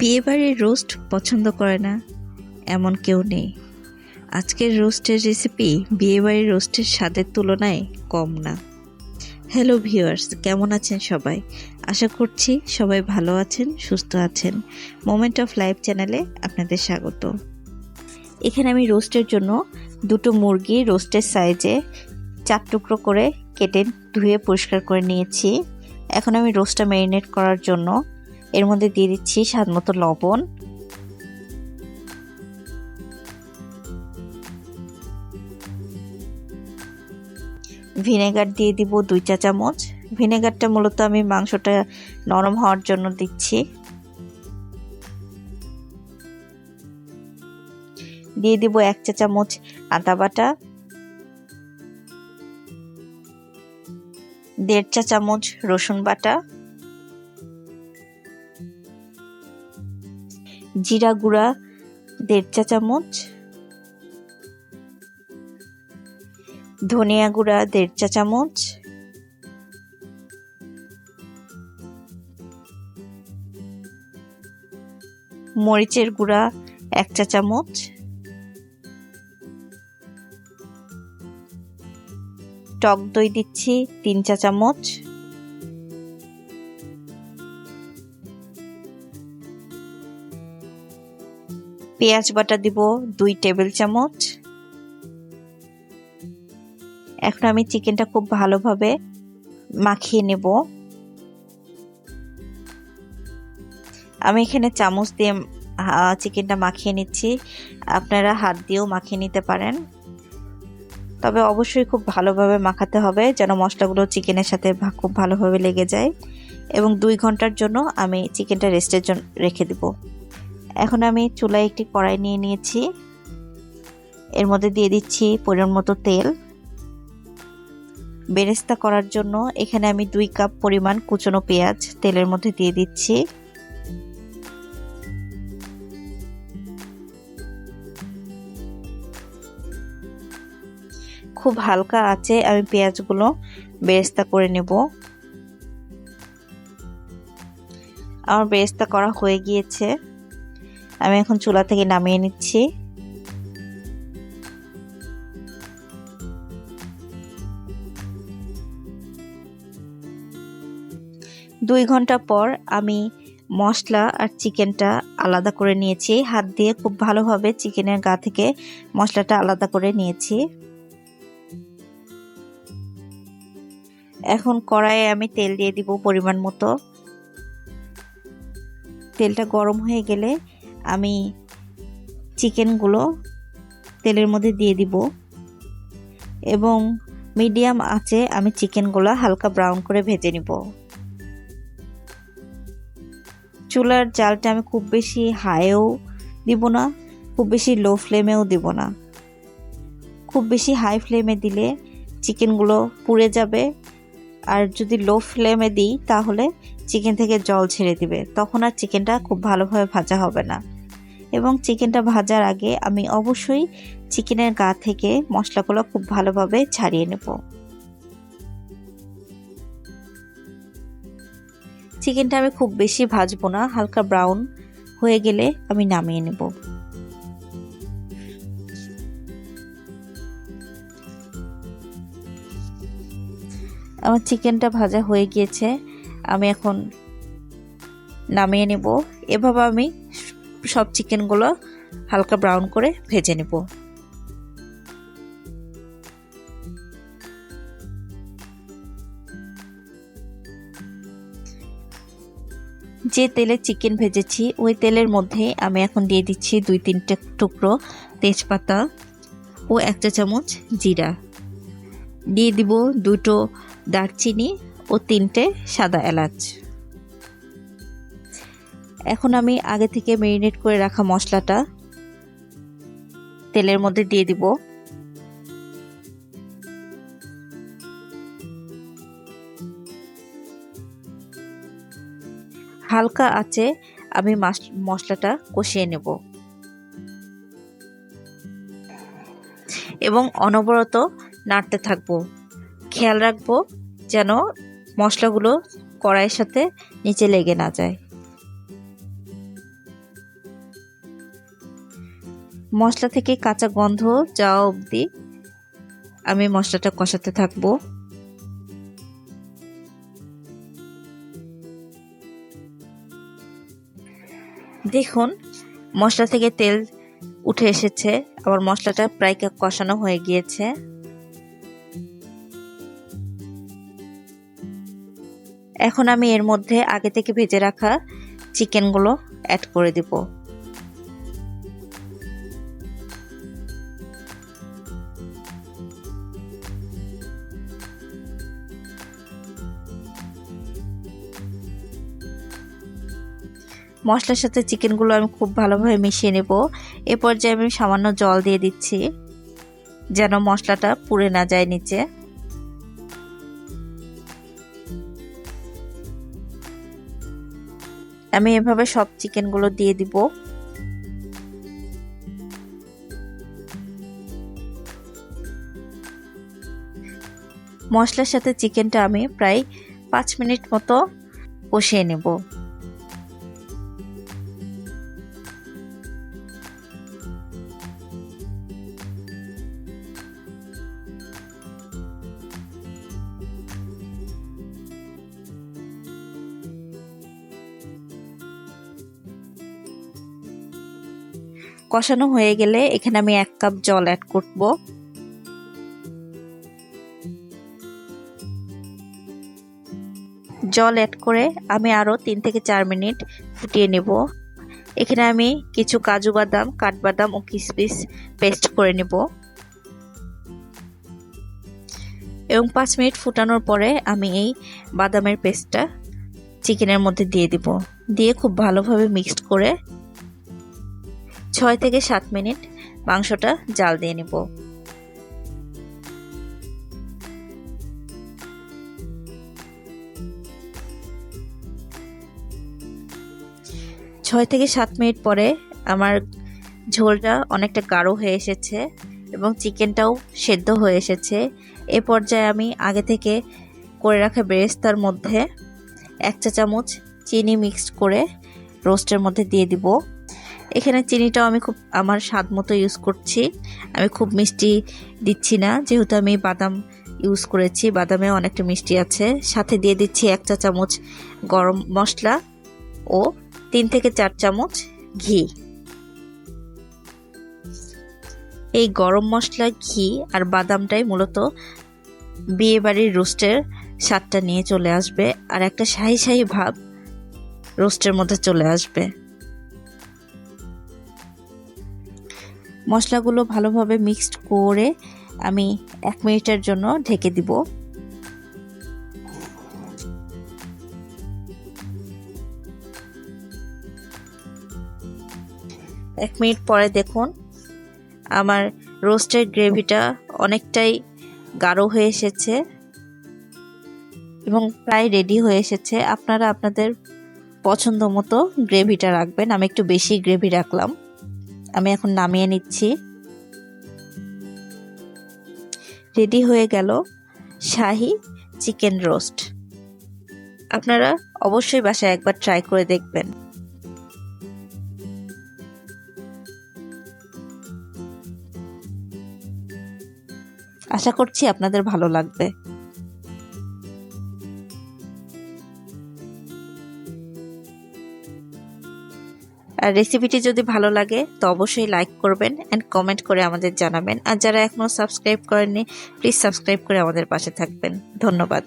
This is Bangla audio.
বিয়েবাড়ির রোস্ট পছন্দ করে না, এমন কেউ নেই। আজকের রোস্টের রেসিপি বিয়েবাড়ির রোস্টের স্বাদের তুলনায় কম না। হ্যালো ভিউয়ার্স কেমন আছেন সবাই? আশা করছি সবাই ভালো আছেন, সুস্থ আছেন। মোমেন্ট অফ লাইফ চ্যানেলে আপনাদের স্বাগত। এখানে আমি রোস্টের জন্য দুটো মুরগি রোস্টের সাইজে চার টুকরো করে কেটে ধুয়ে পরিষ্কার করে নিয়েছি। এখন আমি রোস্টটা ম্যারিনেট করার জন্য এর মধ্যে দিয়ে দিচ্ছি স্বাদ মতো লবণ। ভিনেগার দিয়ে দিব দুই চা চামচ। ভিনেগারটা মূলত আমি মাংসটা নরম হওয়ার জন্য দিচ্ছি। দিয়ে দিব এক চা চামচ আদা বাটা। দেড় চা চামচ রসুন বাটা। জিরা গুঁড়া, দেড় চা চামচ, ধনিয়া গুঁড়া, দেড় চা চামচ, মরিচের গুঁড়া, এক চা চামচ, টক দই দিচ্ছি, তিন চা চামচ পেঁয়াজ বাটা দিব, দুই টেবিল চামচ। এখন আমি চিকেনটা খুব ভালোভাবে মাখিয়ে নেব। আমি এখানে চামচ দিয়ে চিকেনটা মাখিয়ে নিচ্ছি। আপনারা হাত দিয়েও মাখিয়ে নিতে পারেন। তবে অবশ্যই খুব ভালোভাবে মাখাতে হবে, যেন মশলাগুলো চিকেনের সাথে খুব ভালোভাবে লেগে যায়। এবং দুই ঘণ্টার জন্য আমি চিকেনটা রেস্টের জন্য রেখে দিব। এখন আমি চুলায় একটি কড়াই নিয়ে নিয়েছি। এর মধ্যে দিয়ে দিচ্ছি পরিমাণ মতো তেল। বেরেস্তা করার জন্য এখানে আমি দুই কাপ পরিমাণ কুচনো পেঁয়াজ তেলের মধ্যে দিয়ে দিচ্ছি। খুব হালকা আছে আমি পেঁয়াজগুলো বেরেস্তা করে নেব। আমার বেরেস্তা করা হয়ে গিয়েছে। আমি এখন চুলা থেকে নামিয়ে নিচ্ছি। দুই ঘণ্টা পর আমি মশলা আর চিকেনটা আলাদা করে নিয়েছি। হাত দিয়ে খুব ভালোভাবে চিকেনের গা থেকে মশলাটা আলাদা করে নিয়েছি। এখন কড়াইয়ে আমি তেল দিয়ে দিব পরিমাণ মতো। তেলটা গরম হয়ে গেলে আমি চিকেনগুলো তেলের মধ্যে দিয়ে দিব। এবং মিডিয়াম আছে আমি চিকেনগুলো হালকা ব্রাউন করে ভেজে নিব। চুলার জালটা আমি খুব বেশি হাইও দিব না, খুব বেশি লো ফ্লেমেও দিব না। খুব বেশি হাই ফ্লেমে দিলে চিকেনগুলো পুড়ে যাবে। আর যদি লো ফ্লেমে দিই তাহলে চিকেন থেকে জল ছেড়ে দিবে, তখন আর চিকেনটা খুব ভালোভাবে ভাজা হবে না। এবং চিকেনটা ভাজার আগে আমি অবশ্যই চিকেনের গা থেকে মশলাগুলো খুব ভালোভাবে ছাড়িয়ে নেব। চিকেনটা আমি খুব বেশি ভাজবো না, হালকা ব্রাউন হয়ে গেলে আমি নামিয়ে নেব। আমার চিকেনটা ভাজা হয়ে গিয়েছে, আমি এখন নামিয়ে নেব। এভাবে আমি সব চিকেনগুলো হালকা ব্রাউন করে ভেজে নেব। যে তেলে চিকেন ভেজেছি, ওই তেলের মধ্যে আমি এখন দিয়ে দিচ্ছি দুই তিনটে টুকরো তেজপাতা ও এক চা চামচ জিরা। দিয়ে দিব দুটো দারচিনি ও তিনটে সাদা এলাচ। এখন আমি আগে থেকে মেরিনেট করে রাখা মশলাটা তেলের মধ্যে দিয়ে দিব। হালকা আছে আমি মশলাটা কষিয়ে নেব। এবং অনবরত নাড়তে থাকব। খেয়াল রাখব যেন মশলাগুলো কড়াইয়ের সাথে নিচে লেগে না যায়। মশলা থেকে কাঁচা গন্ধ যাওয়া অবধি আমি মশলাটা কষাতে থাকব। দেখুন, মশলা থেকে তেল উঠে এসেছে। আবার মশলাটা প্রায় কষানো হয়ে গিয়েছে। এখন আমি এর মধ্যে আগে থেকে ভেজে রাখা চিকেনগুলো অ্যাড করে দিব। মশলার সাথে চিকেনগুলো আমি খুব ভালোভাবে মিশিয়ে নেব। এ পর্যায়ে আমি সামান্য জল দিয়ে দিচ্ছি, যেন মশলাটা পুড়ে না যায় নিচে। আমি এভাবে সব চিকেনগুলো দিয়ে দিব। মশলার সাথে চিকেনটা আমি প্রায় পাঁচ মিনিট মতো কষিয়ে নেব। কষানো হয়ে গেলে এখানে আমি এক কাপ জল অ্যাড করব। জল অ্যাড করে আমি আরও তিন থেকে চার মিনিট ফুটিয়ে নেব। এখানে আমি কিছু কাজু বাদাম, কাঠবাদাম ও কিসমিস পেস্ট করে নেব। এবং পাঁচ মিনিট ফুটানোর পরে আমি এই বাদামের পেস্টটা চিকেনের মধ্যে দিয়ে দিব। দিয়ে খুব ভালোভাবে মিক্সড করে ছয় থেকে সাত মিনিট মাংসটা জাল দিয়ে নিব। ছয় থেকে সাত মিনিট পরে আমার ঝোলটা অনেকটা গাঢ় হয়ে এসেছে এবং চিকেনটাও সেদ্ধ হয়ে এসেছে। এ পর্যায়ে আমি আগে থেকে করে রাখা বেরেস্তার মধ্যে এক চা চামচ চিনি মিক্সড করে রোস্টের মধ্যে দিয়ে দিব। এখানে চিনিটাও আমি খুব, আমার স্বাদ মতো ইউজ করছি। আমি খুব মিষ্টি দিচ্ছি না, যেহেতু আমি বাদাম ইউজ করেছি, বাদামে অনেকটা মিষ্টি আছে। সাথে দিয়ে দিচ্ছি এক চা চামচ গরম মশলা ও তিন থেকে চার চামচ ঘি। এই গরম মশলা, ঘি আর বাদামটাই মূলত বিয়ে বাড়ির রোস্টের স্বাদটা নিয়ে চলে আসবে, আর একটা শাহি শাহি ভাব রোস্টের মধ্যে চলে আসবে। মশলাগুলো ভালোভাবে মিক্সড করে আমি এক মিনিটের জন্য ঢেকে দিব। এক মিনিট পরে দেখুন, আমার রোস্টের গ্রেভিটা অনেকটাই গাঢ় হয়ে এসেছে এবং প্রায় রেডি হয়ে এসেছে। আপনারা আপনাদের পছন্দ মতো গ্রেভিটা রাখবেন। আমি একটু বেশি গ্রেভি রাখলাম। আমি এখন নামিয়ে নিচ্ছি। রেডি হয়ে গেল শাহি চিকেন রোস্ট। আপনারা অবশ্যই বাসায় একবার ট্রাই করে দেখবেন। আশা করছি আপনাদের ভালো লাগবে। আর রেসিপিটি যদি ভালো লাগে, তো অবশ্যই লাইক করবেন অ্যান্ড কমেন্ট করে আমাদের জানাবেন। আর যারা এখনও সাবস্ক্রাইব করেননি প্লিজ সাবস্ক্রাইব করে আমাদের পাশে থাকবেন। ধন্যবাদ।